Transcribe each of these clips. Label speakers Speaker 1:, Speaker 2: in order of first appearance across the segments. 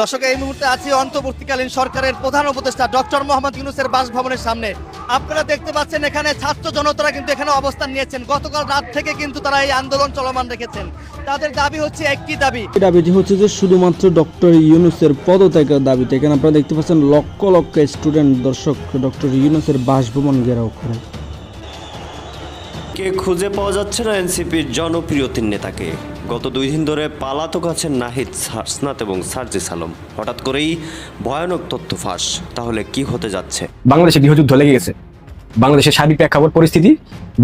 Speaker 1: দর্শক এই মুহূর্তে আছি অন্তর্বর্তীকালীন সরকারের প্রধান উপদেষ্টা ডক্টর মোহাম্মদ ইউনুসের বাসভবনের সামনে। আপনারা দেখতে পাচ্ছেন এখানে ছাত্র জনতারা কিন্তু এখানে অবস্থান নিয়েছেন। গতকাল রাত থেকে কিন্তু তারা এই আন্দোলন চলমান রেখেছেন। তাদের দাবি হচ্ছে একটি দাবি।
Speaker 2: এই দাবিটি হচ্ছে যে শুধুমাত্র ডক্টর ইউনুসের পদত্যাগের দাবিতে। এখানে আপনারা দেখতে পাচ্ছেন লক্ষ লক্ষ স্টুডেন্ট দর্শক ডক্টর ইউনুসের বাসভবন ঘেরাও করে।
Speaker 3: কে খুঁজে পাওয়া যাচ্ছে না এনসিপির জনপ্রিয় তিন নেতাকে। গত দুই দিন ধরে পালাতক আছেন নাহিদ হাসনাত এবং সার্জিস আলম। হঠাৎ করেই ভয়ানক তথ্য ফাঁস। তাহলে কি হতে যাচ্ছে?
Speaker 4: বাংলাদেশে গৃহযুদ্ধ লেগে গেছে। বাংলাদেশের সার্বিক প্রেক্ষাপট পরিস্থিতি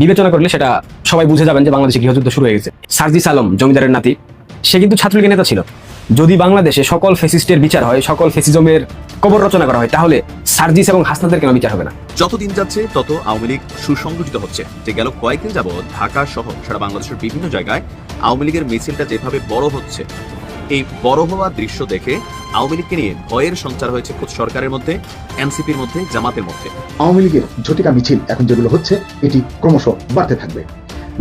Speaker 4: বিবেচনা করলে সেটা সবাই বুঝে যাবেন যে বাংলাদেশে গৃহযুদ্ধ শুরু হয়ে গেছে। সার্জিস আলম, জমিদারের নাতি সে কিন্তু ছাত্রলীগের নেতা ছিল। যদি বাংলাদেশে সকল ফেসিস্টের বিচার হয় সকল ফেসিজমের কবর রচনা করা হয় তাহলে সার্জিস এবং হাসনাদের কেন বিচার হবে না?
Speaker 5: যত দিন যাচ্ছে তত আওয়ামী লীগ সুসংগঠিত হচ্ছে। যে গেল কয়েকদিন যাবৎ ঢাকা সহ সারা বাংলাদেশের বিভিন্ন জায়গায় আওয়ামী লীগের মিছিলটা যেভাবে বড় হচ্ছে এই বড় হওয়ার দৃশ্য দেখে আওয়ামী লীগকে নিয়ে ভয়ের সঞ্চার হয়েছে খোদ সরকারের মধ্যে এনসিপির মধ্যে জামাতের মধ্যে।
Speaker 6: আওয়ামী লীগের ঝটিকা মিছিল এখন যেগুলো হচ্ছে এটি ক্রমশ বাড়তে থাকবে।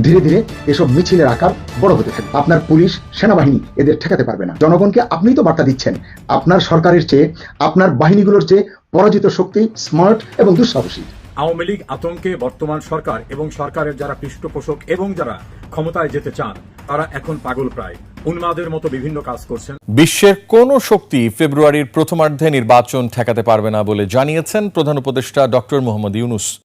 Speaker 6: ধীরে ধীরে এসব মিছিলের আকার বড় হতে থাকবে আপনার পুলিশ সেনাবাহিনী এদের ঠেকাতে পারবে না। জনগণকে আপনিই তো বার্তা দিচ্ছেন। আপনার সরকারের চেয়ে আপনার বাহিনীগুলোর চেয়ে পরাজিত শক্তি স্মার্ট এবং দুঃসাহসী।
Speaker 7: আওয়ামী লীগ আতঙ্কে বর্তমান সরকার এবং সরকারের যারা পৃষ্ঠপোষক এবং যারা ক্ষমতায় যেতে চান তারা এখন পাগল প্রায়। উন্মাদের মতো বিভিন্ন কাজ করছেন।
Speaker 8: বিশ্বের কোন শক্তি ফেব্রুয়ারির প্রথমার্ধে নির্বাচন ঠেকাতে পারবে না বলে জানিয়েছেন প্রধান উপদেষ্টা ডক্টর মোহাম্মদ ইউনুস।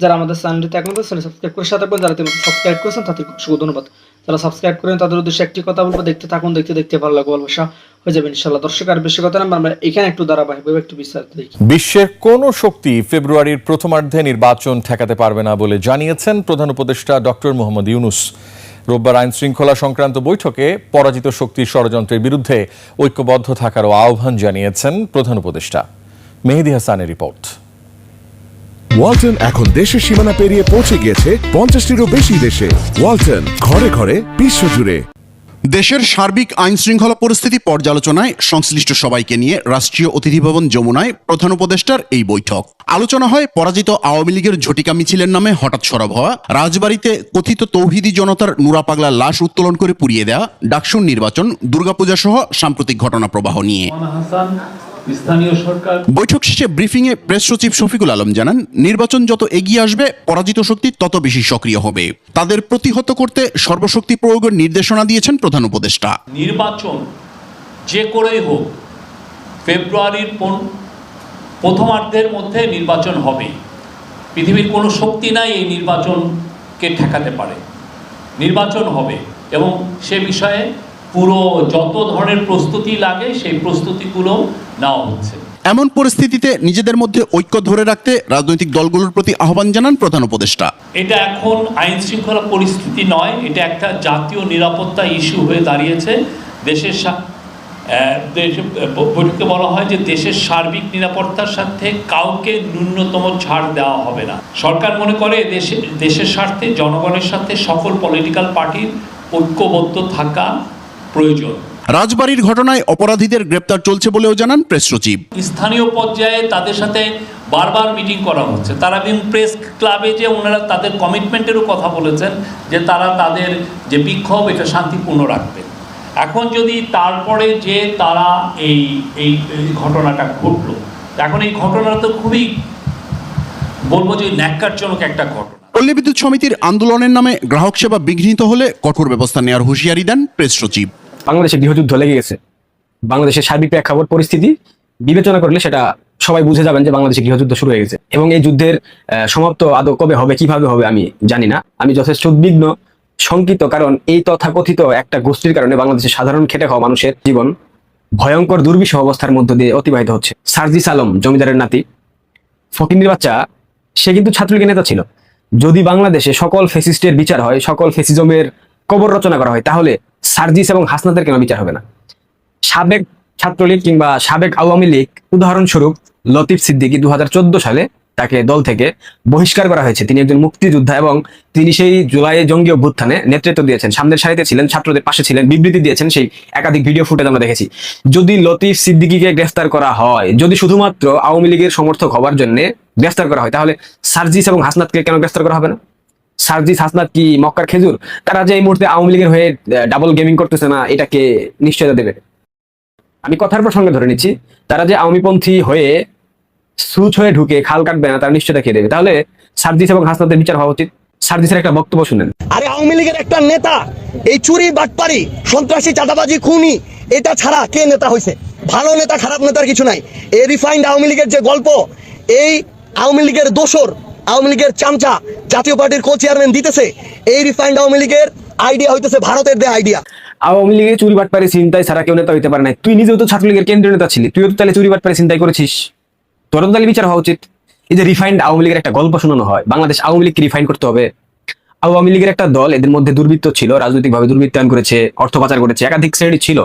Speaker 9: যারা আমাদের চ্যানেলটিতে এখন চ্যানেল সাবস্ক্রাইব করে সাথে যারা সাবস্ক্রাইব করেছেন, তাদের শুভ ধন্যবাদ। যারা সাবস্ক্রাইব করেন, তাদের উদ্দেশ্যে একটি কথা বলব, দেখতে থাকুন, দেখতে দেখতে ভালো লাগবে, ভালোবাসা হয়ে যাবে ইনশাল্লাহ দর্শক, আর বেশি কথা না, আমরা এখানে একটু ধারাবাহিকভাবে একটু বিস্তারিত দেখি।
Speaker 8: বিশ্বের কোন শক্তি ফেব্রুয়ারির প্রথমার্ধে নির্বাচন ঠেকাতে পারবে না বলে জানিয়েছেন প্রধান উপদেষ্টা ডক্টর মোহাম্মদ ইউনুস। রোববার আইন শৃঙ্খলা সংক্রান্ত বৈঠকে পরাজিত শক্তির ষড়যন্ত্রের বিরুদ্ধে ঐক্যবদ্ধ থাকারও আহ্বান জানিয়েছেন প্রধান উপদেষ্টা। মেহেদি হাসানের রিপোর্ট।
Speaker 10: ওয়ালটন এখন দেশের সীমানা পেরিয়ে পৌঁছে গিয়েছে পঞ্চাশটিরও বেশি দেশে। ওয়ালটন, ঘরে ঘরে, বিশ্বজুড়ে।
Speaker 11: দেশের সার্বিক আইন শৃঙ্খলা পরিস্থিতি পর্যালোচনায় সংশ্লিষ্ট সবাইকে নিয়ে রাষ্ট্রীয় অতিথি ভবন যমুনায় প্রধান উপদেষ্টার এই বৈঠক। আলোচনা হয় পরাজিত আওয়ামী লীগের ঝটিকা মিছিলের নামে হঠাৎ সরব হওয়া, রাজবাড়িতে কথিত তৌহিদি জনতার নুরা পাগলা লাশ উত্তোলন করে পুড়িয়ে দেওয়া ডাকসুর নির্বাচন দুর্গাপূজা সহ সাম্প্রতিক ঘটনা প্রবাহ নিয়ে। বৈঠক শেষে ব্রিফিং এ প্রেস সচিব শফিকুল আলম জানান নির্বাচন যত এগিয়ে আসবে পরাজিত শক্তি তত বেশি সক্রিয় হবে। তাদের প্রতিহত করতে সর্বশক্তি প্রয়োগের নির্দেশনা দিয়েছেন প্রধান উপদেষ্টা।
Speaker 12: নির্বাচন যে করেই হোক ফেব্রুয়ারির প্রথমার্ধের মধ্যে নির্বাচন হবে। পৃথিবীর কোনো শক্তি নাই এই নির্বাচনকে ঠেকাতে পারে। নির্বাচন হবে এবং সে বিষয়ে পুরো যত ধরনের প্রস্তুতি লাগে সেই প্রস্তুতিগুলো নেওয়া হচ্ছে।
Speaker 11: এমন পরিস্থিতিতে নিজেদের মধ্যে ঐক্য ধরে রাখতে রাজনৈতিক দলগুলোর প্রতি আহ্বান জানান প্রধান উপদেষ্টা।
Speaker 12: এটা এখন আইন শৃঙ্খলা পরিস্থিতি নয় এটা একটা জাতীয় নিরাপত্তা ইস্যু হয়ে দাঁড়িয়েছে। দেশের বৈঠকে বলা হয় যে দেশের সার্বিক নিরাপত্তার সাথে কাউকে ন্যূনতম ছাড় দেওয়া হবে না। সরকার মনে করে দেশে দেশের স্বার্থে জনগণের সাথে সকল পলিটিক্যাল পার্টির ঐক্যবদ্ধ থাকা প্রয়োজন।
Speaker 11: রাজবাড়ির ঘটনায় অপরাধীদের গ্রেপ্তার চলছে বলেও জানান প্রেস সচিব।
Speaker 12: স্থানীয় পর্যায়ে তাদের সাথে বারবার মিটিং করা হচ্ছে। তারা এবং প্রেস ক্লাবে যে ওনারা তাদের কমিটমেন্টেরও কথা বলেছেন যে তারা তাদের যে বিক্ষোভ এটা শান্তিপূর্ণ রাখবে। এখন যদি তারপরে যে তারা এই এই এই ঘটনাটা ঘটলো এখন এই ঘটনাটা তো খুবই বলব যে ন্যাক্কারজনক একটা ঘটনা।
Speaker 11: পল্লী বিদ্যুৎ সমিতির আন্দোলনের নামে গ্রাহক সেবা বিঘ্নিত হলে কঠোর ব্যবস্থা নেওয়ার হুঁশিয়ারি দেন প্রেস সচিব।
Speaker 4: বাংলাদেশে গৃহযুদ্ধ লেগে গেছে। বাংলাদেশের সার্বিক প্রেক্ষাপট পরিস্থিতি বিবেচনা করলে সেটা সবাই বুঝে যাবেন যে বাংলাদেশে গৃহযুদ্ধ শুরু হয়ে গেছে। এবং এই যুদ্ধের সমাপ্ত আদৌ কবে হবে, কীভাবে হবে আমি জানি না। আমি যথেষ্ট উদ্বিগ্ন, শঙ্কিত, কারণ এই তথাকথিত একটা গোষ্ঠীর কারণে বাংলাদেশের সাধারণ খেটে খাওয়া মানুষের জীবন ভয়ঙ্কর দুর্বিষহ অবস্থার মধ্য দিয়ে অতিবাহিত হচ্ছে। সার্জিস আলম, জমিদারের নাতি। ফকিন্দির বাচ্চা, সে কিন্তু ছাত্রলীগের নেতা ছিল। যদি বাংলাদেশে সকল ফেসিস্টের বিচার হয়, সকল ফেসিজমের কবর রচনা করা হয়, তাহলে সার্জিস এবং হাসনাদের কেন বিচার হবে না? সাবেক ছাত্রলীগ কিংবা সাবেক আওয়ামী লীগ, উদাহরণস্বরূপ লতিফ সিদ্দিকী চোদ্দ সালে তাকে দল থেকে বহিষ্কার করা হয়েছে। তিনি একজন মুক্তিযোদ্ধা এবং তিনি সেই জুলাই জঙ্গি অভ্যুত্থানে নেতৃত্ব দিয়েছেন। সামনের সারিতে ছিলেন, ছাত্রদের পাশে ছিলেন, বিবৃতি দিয়েছেন সেই একাধিক ভিডিও ফুটেজ আমরা দেখেছি। যদি লতিফ সিদ্দিকীকে গ্রেফতার করা হয়, যদি শুধুমাত্র আওয়ামী লীগের সমর্থক হওয়ার জন্য গ্রেফতার করা হয়। তাহলে সার্জিস এবং হাসনাতকে কেন গ্রেফতার করা হবে না? সার্জিস, হাসনাত কি মক্কার খেজুর? তারা যে এই মুহূর্তে আওয়ামী লীগের হয়ে ডাবল গেমিং করতেছে না, এটাকে নিশ্চয়তা দেবে? আমি কথার প্রসঙ্গে ধরে নিচ্ছি, তারা যে আওয়ামীপন্থী হয়ে সুচ হয়ে ঢুকে খাল কাটবে না, তারা নিশ্চয়তা খেয়ে দেবে। তাহলে সার্জিস এবং হাসনাতের বিচার হওয়া উচিত। সার্জিসের একটা বক্তব্য শুনেন।
Speaker 13: আরে আওয়ামী লীগের একটা নেতা, এই চুরি বাটপারি, সন্ত্রাসী চাঁদাবাজি খুনি, এটা ছাড়া কে নেতা হয়েছে ভালো নেতা, খারাপ নেতার কিছু নাই। এই রিফাইন্ড আওয়ামী লীগের যে গল্প, এই আওয়ামী লীগের দোসর, আওয়ামী লীগের চামচা জাতীয় পার্টির কো চেয়ারম্যান দিতেছে। এই রিফাইন্ড আওয়ামী লীগের আইডিয়া হইতেছে ভারতের দেয়া আইডিয়া
Speaker 4: আওয়ামী লীগের চুরি বাটপারি চিন্তায় ছাড়া কেউ নেতা হইতে পারে না তুই নিজেও তো ছাত্রলীগের কেন্দ্রীয় নেতা ছিলি। তুইও তো তাহলে চুরি বাটপারি চিন্তাই করেছিস। তোর তো তাহলে বিচার হওয়া উচিত। এই যে রিফাইন্ড আওয়ামী লীগের একটা গল্প শোনানো হয়, বাংলাদেশ আওয়ামী লীগকে রিফাইন করতে হবে। আওয়ামী লীগের একটা দল এদের মধ্যে দুর্বৃত্ত ছিল, রাজনৈতিকভাবে দুর্বৃত্তায়ন করেছে, অর্থ পাচার করেছে, একাধিক শ্রেণি ছিল।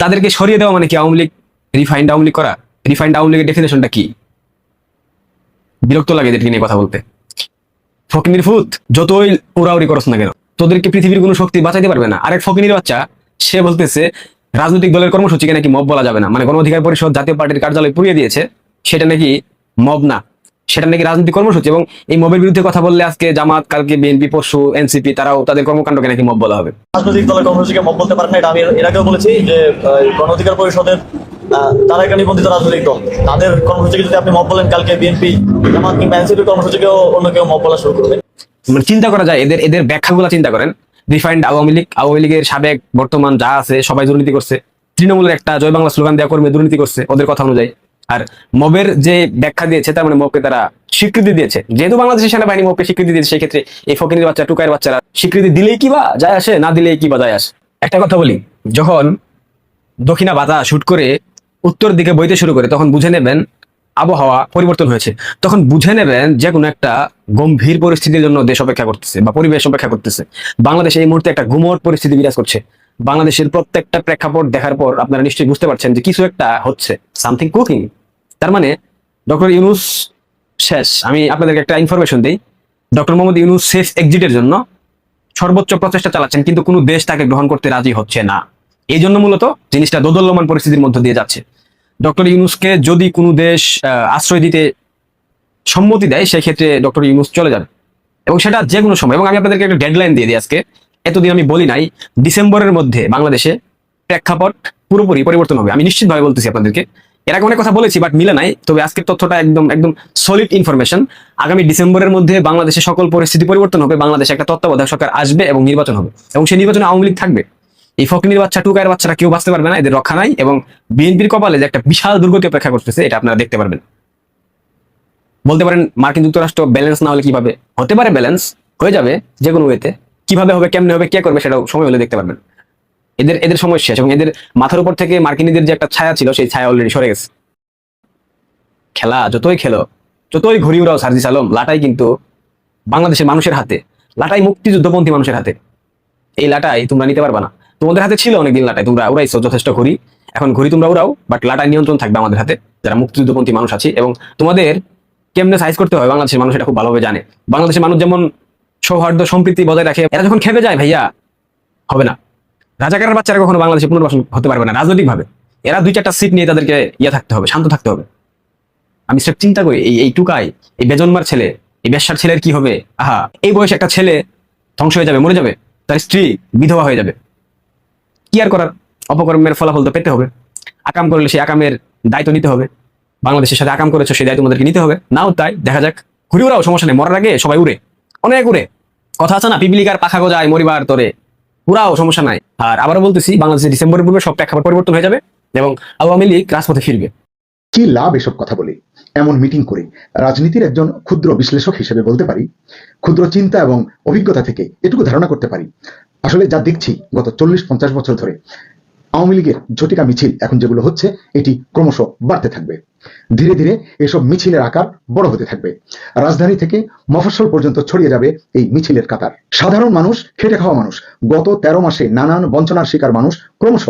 Speaker 4: তাদেরকে সরিয়ে দেওয়া মানে কি আওয়ামী লীগ রিফাইন্ড আওয়ামী লীগ করা? রিফাইন্ড আওয়ামী লীগের ডেফিনেশনটা কি? বিরক্ত লাগে এদেরকে নিয়ে কথা বলতে। ফকিনির ফুত যতই উড়াউড়ি করস না কেন, তোদেরকে পৃথিবীর কোনো শক্তি বাঁচাইতে পারবে না। আরেক ফকিনির বাচ্চা, সে বলতেছে, রাজনৈতিক দলের কর্মসূচিকে নাকি মব বলা যাবে না। মানে গণ অধিকার পরিষদ, জাতীয় পার্টির কার্যালয় পুড়িয়ে দিয়েছে, সেটা নাকি মব না। সেটা নাকি রাজনৈতিক কর্মসূচি এবং এই মবের বিরুদ্ধে কথা বললে আজকে জামাত, কালকে বিএনপি, পরশু এনসিপি, তারাও তাদের কর্মকাণ্ডকে নাকি মব বলা হবে।
Speaker 13: রাজনৈতিক দলের কর্মসূচিকে মত বলতে পারেন না, এটা আমি এর আগেও বলেছি যে গণ অধিকার পরিষদের তারা একটা নিবন্ধিত রাজনৈতিক দল। তাদের কর্মসূচিকে যদি আপনি মত বলেন, কালকে বিএনপি জামাত কিংবা এনসিপির কর্মসূচিকেও অন্য কেউ মত বলা শুরু করবে।
Speaker 4: মানে চিন্তা করা যায়, এদের এদের ব্যাখ্যাগুলো চিন্তা করেন। রিফাইন্ড আওয়ামী লীগ, আওয়ামী লীগের সাবেক বর্তমান যা আছে, সবাই দুর্নীতি করছে। তৃণমূলের একটা জয় বাংলা স্লোগান দেওয়া কর্মী দুর্নীতি করছে, ওদের কথা অনুযায়ী। আর মবের যে ব্যাখ্যা দিয়েছে, তার মানে মবকে তারা স্বীকৃতি দিয়েছে। যেহেতু বাংলাদেশের সেনাবাহিনী মবকে স্বীকৃতি দিয়েছে, সেক্ষেত্রে এই ফকিনের বাচ্চা টুকায়ের বাচ্চারা স্বীকৃতি দিলেই কি বা যায় আসে, না দিলেই কি বা যায় আসে? একটা কথা বলি, যখন দক্ষিণা বাতা শুট করে উত্তর দিকে বইতে শুরু করে তখন বুঝে নেবেন আবহাওয়া পরিবর্তন হয়েছে। তখন বুঝে নেবেন যে কোনো একটা গম্ভীর পরিস্থিতির জন্য দেশ অপেক্ষা করতেছে বা পরিবেশ অপেক্ষা করতেছে। বাংলাদেশে এই মুহূর্তে একটা গুমট পরিস্থিতি বিরাজ করছে। বাংলাদেশের প্রত্যেকটা প্রেক্ষাপট দেখার পর আপনারা নিশ্চয়ই বুঝতে পারছেন যে কিছু একটা হচ্ছে সামথিং কুকিং তার মানে ডক্টর ইউনুস শেষ। আমি আপনাদেরকে একটা ইনফরমেশন দিই। ডক্টর মোহাম্মদ ইউনুস সেফ এক্সিটের জন্য সর্বোচ্চ প্রচেষ্টা চালাচ্ছেন কিন্তু কোনো দেশ তাকে গ্রহণ করতে রাজি হচ্ছে না। এই জন্য মূলত জিনিসটা দোদল্যমান পরিস্থিতির মধ্য দিয়ে যাচ্ছে। ডক্টর ইউনুসকে যদি কোনো দেশ আশ্রয় দিতে সম্মতি দেয়, সেক্ষেত্রে ডক্টর ইউনুস চলে যাবে। এবং সেটা যে কোনো সময়, এবং আমি আপনাদেরকে একটা ডেডলাইন দিয়ে দিই আজকে। এতদিন আমি বলি নাই, ডিসেম্বরের মধ্যে বাংলাদেশে প্রেক্ষাপট পুরোপুরি পরিবর্তন হবে। আমি নিশ্চিতভাবে বলতেছি আপনাদেরকে। এর আগে অনেক কথা বলেছি বাট মিলে নাই। তবে আজকের তথ্যটা একদম একদম সলিড ইনফরমেশন আগামী ডিসেম্বরের মধ্যে বাংলাদেশে সকল পরিস্থিতি পরিবর্তন হবে। বাংলাদেশে একটা তত্ত্বাবধায়ক সরকার আসবে এবং নির্বাচন হবে। এবং সেই নির্বাচনে আওয়ামী লীগ থাকবে। এই ফকিনির বাচ্চা টুকায়ের বাচ্চারা কেউ বাঁচতে পারবে না, এদের রক্ষা নাই এবং বিএনপির কপালে যে একটা বিশাল দুর্গতি অপেক্ষা করতেছে, এটা আপনারা দেখতে পারবেন। বলতে পারেন, মার্কিন যুক্তরাষ্ট্র ব্যালেন্স না হলে কীভাবে হতে পারে ব্যালেন্স হয়ে যাবে যে কোনো ওয়েতে কীভাবে হবে, কেমনে হবে, কে করবে সেটাও সময় হলে দেখতে পারবেন। এদের এদের সময় শেষ এবং এদের মাথার উপর থেকে মার্কিনীদের যে একটা ছায়া ছিল, সেই ছায়া অলরেডি সরে গেছে। খেলা, যতই খেলো, যতই ঘুরি উড়াও, সার্জিস আলম, লাটাই কিন্তু বাংলাদেশের মানুষের হাতে, লাটাই মুক্তিযুদ্ধপন্থী মানুষের হাতে। এই লাটাই তোমরা নিতে পারবা না। তোমাদের হাতে ছিল অনেকদিন লাটাই, তোমরা উড়াইছো, যথেষ্ট ঘুরি এখন ঘুরি তোমরা উড়াও বাট লাটাই নিয়ন্ত্রণ থাকবে আমাদের হাতে, যারা মুক্তিযুদ্ধপন্থী মানুষ আছে, এবং তোমাদের কেমনে সাইজ করতে হয় বাংলাদেশের মানুষ এটা খুব ভালোভাবে জানে। বাংলাদেশের মানুষ যেমন সৌহার্দ্য, সম্প্রীতি বজায় রাখে, এরা যখন খেপে যায়, ভাইয়া, হবে না। রাজাকারের বাচ্চারা কখনো বাংলাদেশে পুনর্বাসন হতে পারবে না, রাজনৈতিকভাবে। এরা দুই চারটা সিট নিয়ে তাদেরকে ইয়ে থাকতে হবে, শান্ত থাকতে হবে। আমি সেটা চিন্তা করি, এই এই টুকাই এই বেজন্মার ছেলে, এই বেশ্যার ছেলের কি হবে? আহা, এই বয়সে একটা ছেলে ধ্বংস হয়ে যাবে, মরে যাবে, তার স্ত্রী বিধবা হয়ে যাবে। কি আর করার? অপকর্মের ফলাফল তো পেতে হবে। আকাম করলে সেই আকামের দায়িত্ব নিতে হবে। বাংলাদেশের সাথে আকাম করেছ, সেই দায়িত্ব তোমাদেরকে নিতে হবে। নাও তাই, দেখা যাক। ঘুরে ওরাও সমস্যা নেই, মরার আগে সবাই উড়ে। অনেক উড়ে। কথা আছে না, পিপিলিকার পাখা গজায় মরিবার তরে। পুরাও সমস্যা নাই। আর আবারও বলতেছি বাংলাদেশে ডিসেম্বরের পূর্বে সব প্রেক্ষাপট পরিবর্তন হয়ে যাবে এবং আওয়ামী লীগ রাজপথে ফিরবে।
Speaker 6: কি লাভ এসব কথা বলে? এমন মিটিং করে রাজনীতির একজন ক্ষুদ্র বিশ্লেষক হিসেবে বলতে পারি, ক্ষুদ্র চিন্তা এবং অভিজ্ঞতা থেকে এটুকু ধারণা করতে পারি। আসলে যা দেখছি গত চল্লিশ পঞ্চাশ বছর ধরে, আওয়ামী লীগের ঝটিকা মিছিল এখন যেগুলো হচ্ছে, এটি ক্রমশ বাড়তে থাকবে। ধীরে ধীরে এসব মিছিলের আকার বড় হতে থাকবে। রাজধানী থেকে মফস্বল পর্যন্ত ছড়িয়ে যাবে এই মিছিলের কাতার। সাধারণ মানুষ, খেটে খাওয়া মানুষ, গত তেরো মাসে নানান বঞ্চনার শিকার মানুষ ক্রমশ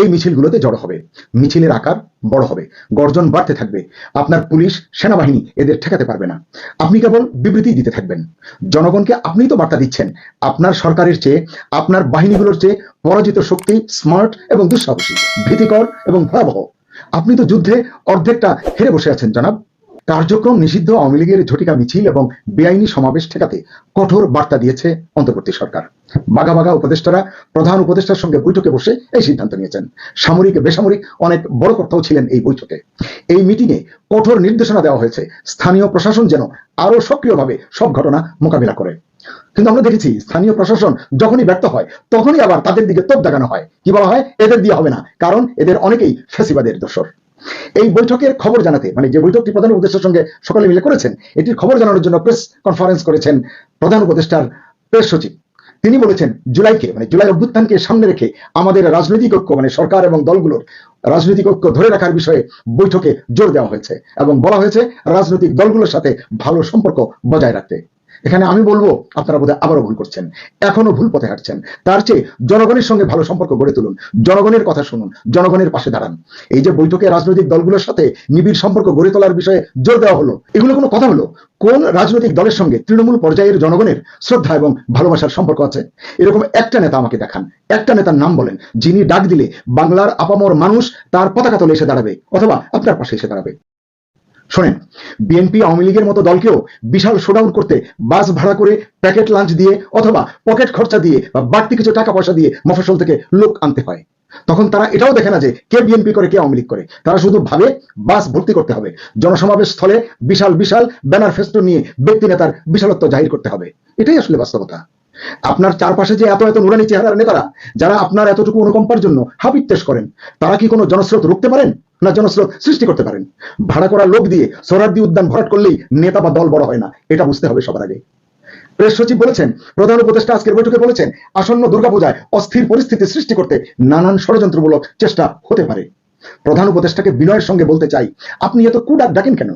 Speaker 6: এই মিছিলগুলোতে জড়ো হবে। মিছিলের আকার বড় হবে। গর্জন বাড়তে থাকবে। আপনার পুলিশ, সেনাবাহিনী এদের ঠেকাতে পারবে না। আপনি কেবল বিবৃতি দিতে থাকবেন। জনগণকে আপনি তো বার্তা দিচ্ছেন। আপনার সরকারের চেয়ে, আপনার বাহিনীগুলোর চেয়ে পরাজিত শক্তি স্মার্ট এবং দুঃসাহসী, ভীতিকর এবং ভয়াবহ। আপনি তো যুদ্ধে অর্ধেকটা হেরে বসে আছেন, জনাব। কার্যক্রম নিষিদ্ধ আওয়ামী লীগের ঝটিকা মিছিল এবং বেআইনি সমাবেশ ঠেকাতে কঠোর বার্তা দিয়েছে অন্তর্বর্তী সরকার। বাঘা বাঘা উপদেষ্টারা, প্রধান উপদেষ্টার সঙ্গে বৈঠকে বসে এই সিদ্ধান্ত নিয়েছেন। সামরিক, বেসামরিক অনেক বড় কর্তাও ছিলেন এই বৈঠকে। এই মিটিংয়ে কঠোর নির্দেশনা দেওয়া হয়েছে। স্থানীয় প্রশাসন যেন আরও সক্রিয়ভাবে সব ঘটনা মোকাবিলা করে। কিন্তু আমরা দেখেছি, স্থানীয় প্রশাসন যখনই ব্যর্থ হয়, তখনই আবার তাদের দিকে তোপ দেখানো হয়। কি বলা হয়? এদের দিয়ে হবে না, কারণ এদের অনেকেই ফেসিবাদের দোষর। এই বৈঠকের খবর জানাতে মানে যে বৈঠকটি প্রধান উপদেষ্টার সঙ্গে সকলে মিলে করেছেন, এটির খবর জানানোর জন্য প্রেস কনফারেন্স করেছেন প্রধান উপদেষ্টার প্রেস সচিব। তিনি বলেছেন, জুলাইকে মানে জুলাই অভ্যুত্থানকে সামনে রেখে আমাদের রাজনৈতিক ঐক্য মানে সরকার এবং দলগুলোর রাজনৈতিক ঐক্য ধরে রাখার বিষয়ে বৈঠকে জোর দেওয়া হয়েছে এবং বলা হয়েছে, রাজনৈতিক দলগুলোর সাথে ভালো সম্পর্ক বজায় রাখতে। এখানে আমি বলব, আপনারা বোধহয় আবারও ভুল করছেন। এখনও ভুল পথে হাঁটছেন। তার চেয়ে জনগণের সঙ্গে ভালো সম্পর্ক গড়ে তুলুন। জনগণের কথা শুনুন, জনগণের পাশে দাঁড়ান। এই যে বৈঠকে রাজনৈতিক দলগুলোর সাথে নিবিড় সম্পর্ক গড়ে তোলার বিষয়ে জোর দেওয়া হলো, এগুলো কোনো কথা হলো? কোন রাজনৈতিক দলের সঙ্গে তৃণমূল পর্যায়ের জনগণের শ্রদ্ধা এবং ভালোবাসার সম্পর্ক আছে? এরকম একটা নেতা আমাকে দেখান। একটা নেতার নাম বলেন, যিনি ডাক দিলে বাংলার আপামর মানুষ তার পতাকা তলে এসে দাঁড়াবে, অথবা আপনার পাশে এসে দাঁড়াবে। শোনেন, বিএনপি আওয়ামী লীগের মতো দলকেও বিশাল শোডাউন করতে বাস ভাড়া করে প্যাকেট লাঞ্চ দিয়ে অথবা পকেট খরচা দিয়ে বা বাড়তি কিছু টাকা পয়সা দিয়ে মফস্বল থেকে লোক আনতে হয়। তখন তারা এটাও দেখে না যে কে বিএনপি করে, কে আওয়ামী লীগ করে। তারা শুধু ভাবে বাস ভর্তি করতে হবে। জনসমাবেশ স্থলে বিশাল বিশাল ব্যানার ফেস্টুন নিয়ে ব্যক্তি নেতার বিশালত্ব জাহির করতে হবে। এটাই আসলে বাস্তবতা। আপনার চারপাশে যে এত এত নুরানি চেহারার নেতারা, যারা আপনার এতটুকু অনুকম্পার জন্য হাবিত্তেশ করেন, তারা কি কোনো জনস্রোত রুখতে পারেন? না জনস্রোত সৃষ্টি করতে পারেন। ভাড়া করা লোক দিয়ে সরাদ্দি উদ্যান ভরাট করলেই নেতা বা দল বড় হয় না, এটা বুঝতে হবে সবার আগে। প্রেস সচিব বলেছেন, প্রধান উপদেষ্টা আজকের বৈঠকে বলেছেন, আসন্ন দুর্গাপূজায় অস্থির পরিস্থিতি সৃষ্টি করতে নানান ষড়যন্ত্রমূলক চেষ্টা হতে পারে। প্রধান উপদেষ্টাকে বিনয়ের সঙ্গে বলতে চাই, আপনি এত কুডাক ডাকেন কেন?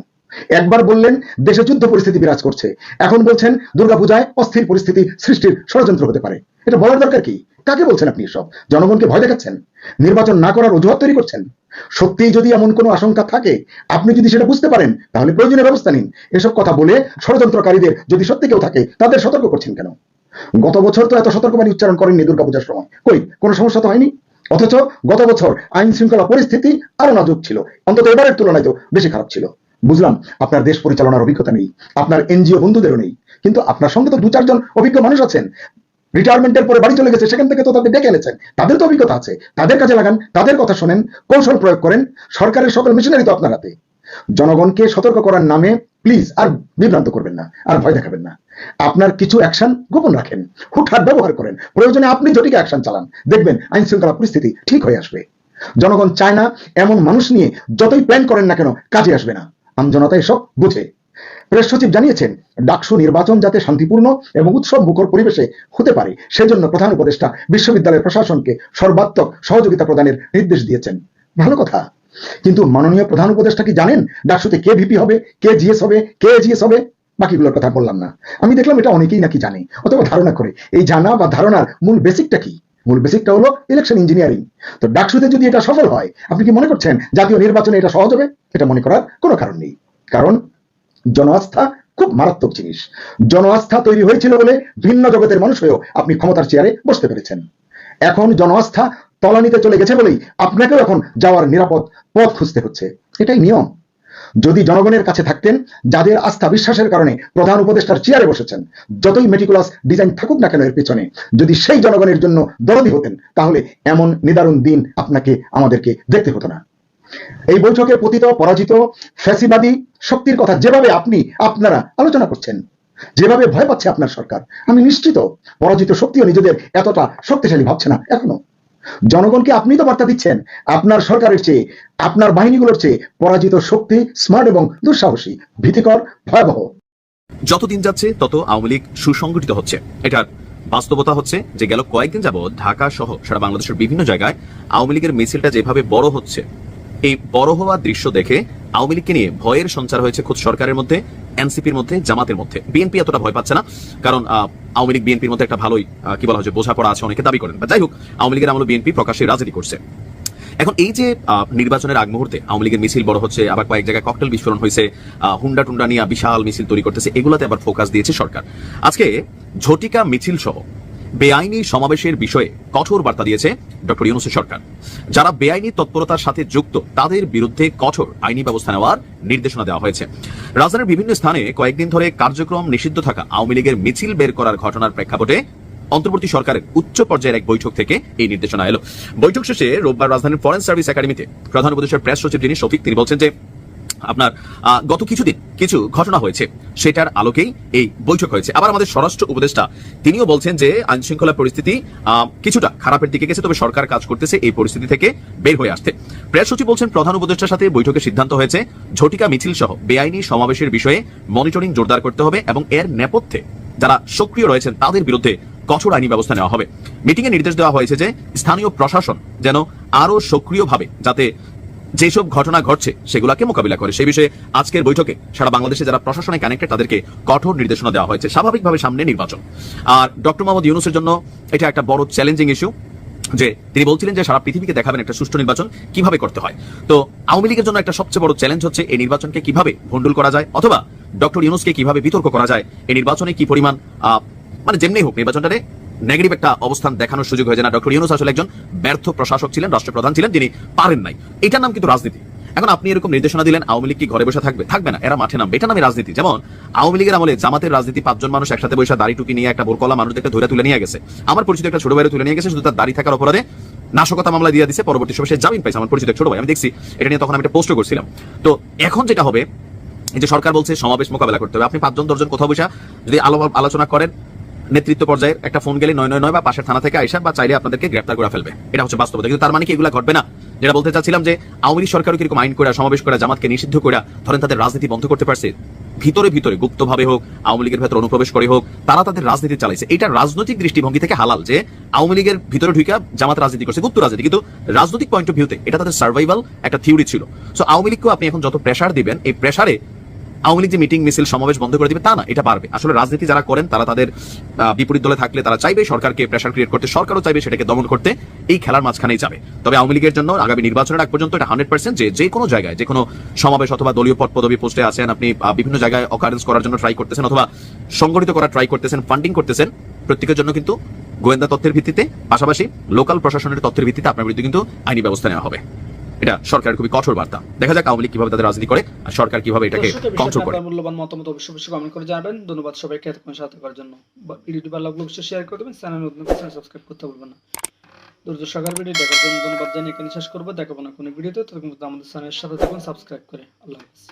Speaker 6: একবার বললেন, দেশে যুদ্ধ পরিস্থিতি বিরাজ করছে। এখন বলছেন, দুর্গাপূজায় অস্থির পরিস্থিতি সৃষ্টির ষড়যন্ত্র হতে পারে। এটা বলার দরকার কি? কাকে বলছেন আপনি এসব? জনগণকে ভয় দেখাচ্ছেন? নির্বাচন না করার অজুহাত তৈরি করছেন? সত্যিই যদি এমন কোনো আশঙ্কা থাকে, আপনি যদি সেটা বুঝতে পারেন, তাহলে প্রয়োজনীয় ব্যবস্থা নিন। এসব কথা বলে ষড়যন্ত্রকারীদের যদি সত্যি কেউ থাকে, তাদের সতর্ক করছেন কেন? গত বছর তো এত সতর্কবাণী উচ্চারণ করেননি দুর্গাপূজার সময়। কই, কোনো সমস্যা তো হয়নি? অথচ গত বছর আইন শৃঙ্খলা পরিস্থিতি আরও নাজুক ছিল। অন্তত এবারের তুলনায় তো বেশি খারাপ ছিল। বুঝলাম, আপনার দেশ পরিচালনার অভিজ্ঞতা নেই, আপনার এনজিও বন্ধুদেরও নেই, কিন্তু আপনার সঙ্গে তো দু চারজন অভিজ্ঞ মানুষ আছেন। রিটায়ারমেন্টের পরে বাড়ি চলে গেছে, সেখান থেকে তো তাদের ডেকে এনেছেন। তাদের তো অভিজ্ঞতা আছে, তাদের কাছে লাগান, তাদের কথা শোনেন, কৌশল প্রয়োগ করেন, সরকারের সকল মেশিনারি তো আপনার হাতে। জনগণকে সতর্ক করার নামে প্লিজ আর বিভ্রান্ত করবেন না, আর ভয় দেখাবেন না। আপনার কিছু অ্যাকশন গোপন রাখেন, হুটহাট ব্যবহার করেন, প্রয়োজনে আপনি জটিল অ্যাকশন চালান, দেখবেন আইন শৃঙ্খলা পরিস্থিতি ঠিক হয়ে আসবে। জনগণ চায় না এমন মানুষ নিয়ে যতই প্ল্যান করেন না কেন, কাজে আসবে না। আমজনতা এসব বুঝে। প্রেস সচিব জানিয়েছেন, ডাকসু নির্বাচন যাতে শান্তিপূর্ণ এবং উৎসব মুখর পরিবেশে হতে পারে, সেজন্য প্রধান উপদেষ্টা বিশ্ববিদ্যালয়ের প্রশাসনকে সর্বাত্মক সহযোগিতা প্রদানের নির্দেশ দিয়েছেন। ভালো কথা। কিন্তু মাননীয় প্রধান উপদেষ্টা কি জানেন, ডাকসুতে কে ভিপি হবে, কে জিএস হবে, কে জিএস হবে? বাকিগুলোর কথা বললাম না। আমি দেখলাম এটা অনেকেই নাকি জানে। অথবা ধারণা করে, এই জানা বা ধারণার মূল বেসিকটা কি? মূল বেসিকটা হলো ইলেকশন ইঞ্জিনিয়ারিং তো ডাকসুতে যদি এটা সফল হয়, আপনি কি মনে করছেন জাতীয় নির্বাচনে এটা সহজ হবে? এটা মনে করার কোনো কারণ নেই। কারণ জনআস্থা খুব মারাত্মক জিনিস। জনআস্থা তৈরি হয়েছিল বলে ভিন্ন জগতের মানুষ হয়েও আপনি ক্ষমতার চেয়ারে বসতে পেরেছেন। এখন জনআস্থা তলানিতে চলে গেছে বলেই আপনাকেও এখন যাওয়ার নিরাপদ পথ খুঁজতে হচ্ছে। এটাই নিয়ম। যদি জনগণের কাছে থাকতেন, যাদের আস্থা বিশ্বাসের কারণে প্রধান উপদেষ্টার চেয়ারে বসেছেন, যতই মেটিকুলাস ডিজাইন থাকুক না কেন এর পেছনে, যদি সেই জনগণের জন্য দরদি হতেন, তাহলে এমন নিদারুণ দিন আপনাকে, আমাদেরকে দেখতে হতো না। এই বৈঠকে পতিত, পরাজিত, ফ্যাসিবাদী শক্তির কথা যেভাবে আপনি, আপনারা আলোচনা করছেন, যেভাবে ভয় পাচ্ছে আপনার সরকার, আমি নিশ্চিত পরাজিত শক্তিও নিজেদের এতটা শক্তিশালী ভাবছে না এখনও। জনগণকে আপনি তো বার্তা দিচ্ছেন। আপনার সরকারের চেয়ে, আপনার বাহিনীগুলোর চেয়ে পরাজিত শক্তি, স্মার্ট এবং দুঃসাহসী, ভীতিকর, ভয়াবহ।
Speaker 5: যতদিন যাচ্ছে, তত আওয়ামী লীগ সুসংগঠিত হচ্ছে। এটার বাস্তবতা হচ্ছে যে গেল কয়েকদিন যাবৎ ঢাকা সহ সারা বাংলাদেশের বিভিন্ন জায়গায় আওয়ামী লীগের মিছিলটা যেভাবে বড় হচ্ছে এই বড় হওয়া দৃশ্য দেখে আওয়ামী লীগকে নিয়ে ভয়ের সঞ্চার হয়েছে খোদ সরকারের মধ্যে, এনসিপির মধ্যে, জামাতের মধ্যে। বিএনপি এতটা ভয় পাচ্ছে না, কারণ আওয়ামী লীগ বিএনপির মধ্যে একটা ভালোই কি বলা হয় বোঝাপড়া আছে, অনেকে দাবি করেন। যাই হোক, আওয়ামী লীগের আমলে বিএনপি প্রকাশ্যে রাজনীতি করছে। এখন এই যে নির্বাচনের আগ মুহূর্তে আওয়ামী লীগের মিছিল বড় হচ্ছে, আবার কয়েক জায়গায় ককটেল বিস্ফোরণ হয়েছে হুন্ডা টুন্ডা নিয়ে বিশাল মিছিল তৈরি করতেছে, এগুলাতে আবার ফোকাস দিয়েছে সরকার। আজকে ঝটিকা মিছিল সহ বেআইনি সমাবেশের বিষয়ে কঠোর বার্তা দিয়েছে ডক্টর ইউনুসের সরকার। যারা বেআইনি তৎপরতার সাথে যুক্ত, তাদের বিরুদ্ধে কঠোর আইনি ব্যবস্থা নেওয়ার নির্দেশনা দেওয়া হয়েছে। রাজধানীর বিভিন্ন স্থানে কয়েকদিন ধরে কার্যক্রম নিষিদ্ধ থাকা আওয়ামী লীগের মিছিল বের করার ঘটনার প্রেক্ষাপটে অন্তর্বর্তী সরকারের উচ্চ পর্যায়ের এক বৈঠক থেকে এই নির্দেশনা এলো। বৈঠক শেষে রোববার রাজধানীর ফরেন সার্ভিস একাডেমিতে প্রধান উপদেশের প্রেস সচিব যিনি শফিক, তিনি বলছেন যে আপনার গত কিছুদিন কিছু ঘটনা হয়েছে, সেটার আলোকেই এই বৈঠক হয়েছে। আবার আমাদের স্বরাষ্ট্র উপদেষ্টা, তিনিও বলছেন যে আইন শৃঙ্খলা পরিস্থিতি কিছুটা খারাপের দিকে গেছে, তবে সরকার কাজ করতেছে এই পরিস্থিতি থেকে বের হয়ে আসতে। প্রেস সচিব বলছেন, প্রধান উপদেষ্টার সাথে বৈঠকে সিদ্ধান্ত হয়েছে, ঝটিকা মিছিল সহ বেআইনি সমাবেশের বিষয়ে মনিটরিং জোরদার করতে হবে এবং এর নেপথ্যে যারা সক্রিয় রয়েছেন, তাদের বিরুদ্ধে কঠোর আইনি ব্যবস্থা নেওয়া হবে। মিটিং এ নির্দেশ দেওয়া হয়েছে যে, স্থানীয় প্রশাসন যেন আরও সক্রিয়ভাবে যাতে যেসব ঘটনা ঘটছে, সেগুলোকে মোকাবিলা করে। সেই বিষয়ে আজকের বৈঠকে সারা বাংলাদেশে যারা প্রশাসনে কানেক্টেড তাদেরকে কঠোর নির্দেশনা দেওয়া হয়েছে, স্বাভাবিকভাবে সামনে নির্বাচন। আর ডক্টর মোহাম্মদ ইউনুসের জন্য এটা একটা বড় চ্যালেঞ্জিং ইস্যু যে তিনি বলছিলেন যে সারা পৃথিবীকে দেখাবেন একটা সুষ্ঠু নির্বাচন কীভাবে করতে হয়। তো আওয়ামী লীগের জন্য একটা সবচেয়ে বড় চ্যালেঞ্জ হচ্ছে এই নির্বাচনকে কীভাবে ভন্ডুল করা যায়, অথবা ডক্টর ইউনুসকে কীভাবে বিতর্ক করা যায়, এই নির্বাচনে কি পরিমাণ মানে যেমনি হোক নির্বাচনটারে নেগেটিভ একটা অবস্থান দেখানোর সুযোগ হয়েছে না। ডক্টর ইউনুস আসলে একজন ব্যর্থ প্রশাসক ছিলেন, রাষ্ট্রপ্রধান ছিলেন, যিনি পারেন নাই। এটার নাম কিন্তু রাজনীতি। এখন আপনি এরকম নির্দেশনা দিলেন, আওয়ামী লীগ কি ঘরে বসে থাকবে? থাকবে না, এরা মাঠে নামবে। এটা নামে রাজনীতি। যেমন, আওয়ামী লীগের আমলে জামাতের রাজনীতি, পাঁচজন মানুষ একসাথে বসে দাড়ি টুকি নিয়ে একটা বোরকলা মানুষদেরকে ধরে তুলে নিয়ে গেছে। আমার পরিচিত একটা ছোট ভাইরে তুলে নিয়ে গেছে, শুধু তার দাড়ি থাকার অপরাধে নাশকতা মামলা দিয়ে দিছে, পরবর্তী সময় সে জামিন পাইছে। আমার পরিচিত ছোট ভাই, আমি দেখছি, এটা নিয়ে তখন আমি একটা পোস্ট করছিলাম। তো এখন যেটা হবে যে সরকার বলছে, সমাবেশ মোকাবেলা করতে হবে। আপনি পাঁচজন, দশজন কোথাও বসে যদি আলো আলোচনা করেন নেতৃত্ব পর্যায়ে একটা ফোন গেলে নয় নয় নয় বা পাশের থানা থেকে আইসা বা চাইলে আপনাদেরকে গ্রেপ্তার করে ফেলবে। এটা হচ্ছে বাস্তবতা। কিন্তু তার মানে কি এগুলো ঘটবে না? যেটা বলতে চাচ্ছিলাম যে আওয়ামী লীগ সরকারও কীরকম আইন করে সমাবেশ করে জামাতকে নিষিদ্ধ করে ধরেন তাদের রাজনীতি বন্ধ করতে পারছে, ভিতরে ভিতরে গুপ্তভাবে হোক, আওয়ামী লীগের ভেতর অনুপ্রবেশ করে হোক, তারা তাদের রাজনীতি চালাইছে। এটা রাজনৈতিক দৃষ্টিভঙ্গি থেকে হালাল যে আওয়ামী লীগের ভিতরে ঢুকে জামাত রাজনীতি করছে, গুপ্ত রাজনীতি। কিন্তু রাজনৈতিক পয়েন্ট অফ ভিউতে এটা তাদের সার্ভাইভাল একটা থিওরি ছিল। সো আওয়ামী লীগকেও আপনি এখন যত প্রেশার দিবেন, এই প্রেশারে আওয়ামী লীগ যে মিটিং, মিছিল, সমাবেশ বন্ধ করে দিবে, তা না, এটা পারবে। আসলে রাজনীতি যারা করেন, তারা তাদের বিপরীত দলে থাকলে তারা চাইবে সরকারকে প্রেশার ক্রিয়েট করতে, সরকারও চাইবে সেটাকে দমন করতে, এই খেলার মাঝখানেই যাবে। তবে আওয়ামী লীগের জন্য আগামী নির্বাচনের আগ পর্যন্ত এটা হান্ড্রেড পার্সেন্ট যে যে কোনো জায়গায়, যে কোনো সমাবেশ অথবা দলীয় পদ পদবি পোস্টে আছেন, আপনি বিভিন্ন জায়গায় অকারেন্স করার জন্য ট্রাই করতেছেন অথবা সংগঠিত করার ট্রাই করতেছেন ফান্ডিং করতেছেন, প্রত্যেকের জন্য কিন্তু গোয়েন্দা তথ্যের ভিত্তিতে, পাশাপাশি লোকাল প্রশাসনের তথ্যের ভিত্তিতে আপনার বিরুদ্ধে কিন্তু আইনি ব্যবস্থা নেওয়া হবে। এটা সরকারের খুবই কঠোর বার্তা। দেখা যাক আওয়ামী লীগ কীভাবে তাদের রাজনীতি করে আর সরকার কীভাবে এটাকে কন্ট্রোল করে।
Speaker 9: মূল্যবান মতামত অবশ্যই অবশ্যই কমেন্ট করে জানাবেন। ধন্যবাদ সবাইকে এতক্ষণ সাথে করার জন্য। ভিডিওটি ভালো লাগলে অবশ্যই শেয়ার করে দেবেন। চ্যানেল নতুন চ্যানেল সাবস্ক্রাইব করতে ভুলবেন না। দুর্যোগ সরকার ভিডিও দেখার জন্য ধন্যবাদ জানিয়ে এখানে শেষ করব। দেখাবো না কোনো ভিডিওতে। পর্যন্ত আমাদের চ্যানেলের সাথে থাকুন সাবস্ক্রাইব করে। আল্লাহ হাফিজ।